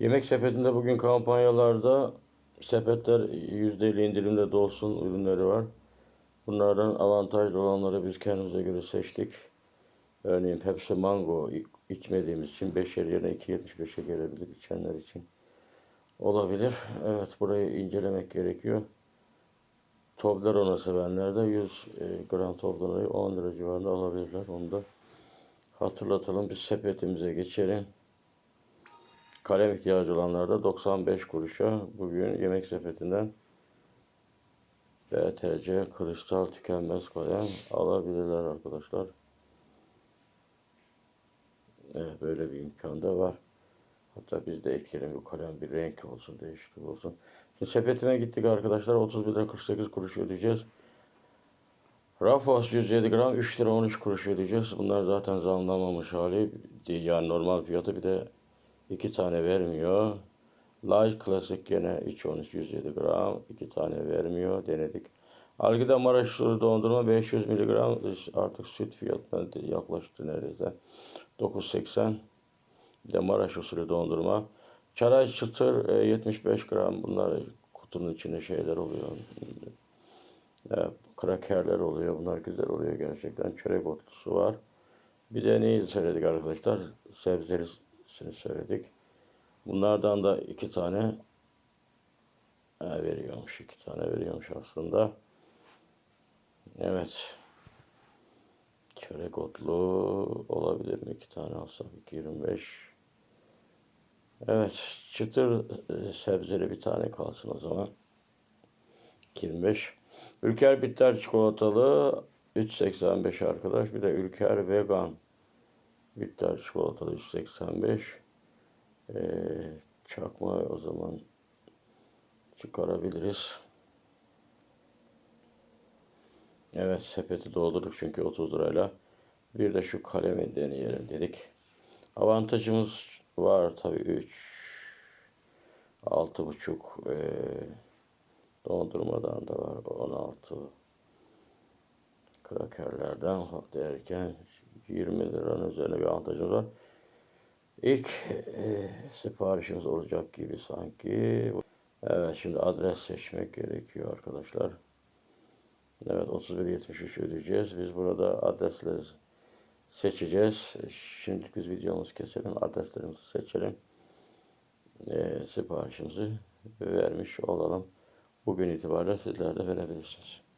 Yemek sepetinde bugün kampanyalarda sepetler %50 indirimde dolsun ürünleri var. Bunlardan avantajlı olanları biz kendimize göre seçtik. Örneğin Pepsi Mango içmediğimiz için 5 yerine 2.75'e gelebilir içenler için. Olabilir. Evet burayı incelemek gerekiyor. Toblerone sevenler de 100 e, gram Toblerone'yu 10 lira civarında alabilirler. Onu da hatırlatalım. Biz sepetimize geçelim. Kalem ihtiyacı olanlar da 95 kuruşa bugün yemek sepetinden BTC kristal tükenmez kalem alabilirler arkadaşlar. Evet, böyle bir imkan da var. Hatta biz de ekleyelim bu kalem bir renk olsun, değişiklik olsun. Şimdi sepetime gittik arkadaşlar. 31 lira 48 kuruş ödeyeceğiz. Rafos 107 gram 3 lira 13 kuruş ödeyeceğiz. Bunlar zaten zamlanmamış hali. Yani normal fiyatı bir de iki tane vermiyor. Light Classic gene 3 13 107 gram. iki tane vermiyor. Denedik. Algida Maraş dondurma 500 miligram. Artık süt fiyatına yaklaştı neredeyse. 9.80. Bir de Maraş usulü dondurma. Çaray çıtır e, 75 gram. Bunlar kutunun içinde şeyler oluyor. E, krakerler oluyor. Bunlar güzel oluyor gerçekten. Çörek otlusu var. Bir de neyi söyledik arkadaşlar? Sebzelisini söyledik. Bunlardan da iki tane e, veriyormuş. iki tane veriyormuş aslında. Evet. Çörek otlu olabilir mi? İki tane alsak 2.25. Evet. Çıtır e, sebzeli bir tane kalsın o zaman. 25. Ülker bitter çikolatalı 3.85 arkadaş. Bir de Ülker vegan bitter çikolatalı 3.85. Ee, çakma o zaman çıkarabiliriz. Evet sepeti doldurduk çünkü 30 lirayla. Bir de şu kalemi deneyelim dedik. Avantajımız var tabii 3 altı buçuk e, dondurmadan da var 16 krakerlerden derken 20 liranın üzerine bir avantajımız var. İlk e, siparişimiz olacak gibi sanki. Evet şimdi adres seçmek gerekiyor arkadaşlar. Evet 31.73 ödeyeceğiz. Biz burada adresleri seçeceğiz. Şimdilik biz videomuzu keselim. Adreslerimizi seçelim. E, siparişimizi vermiş olalım. Bugün itibariyle sizler de verebilirsiniz.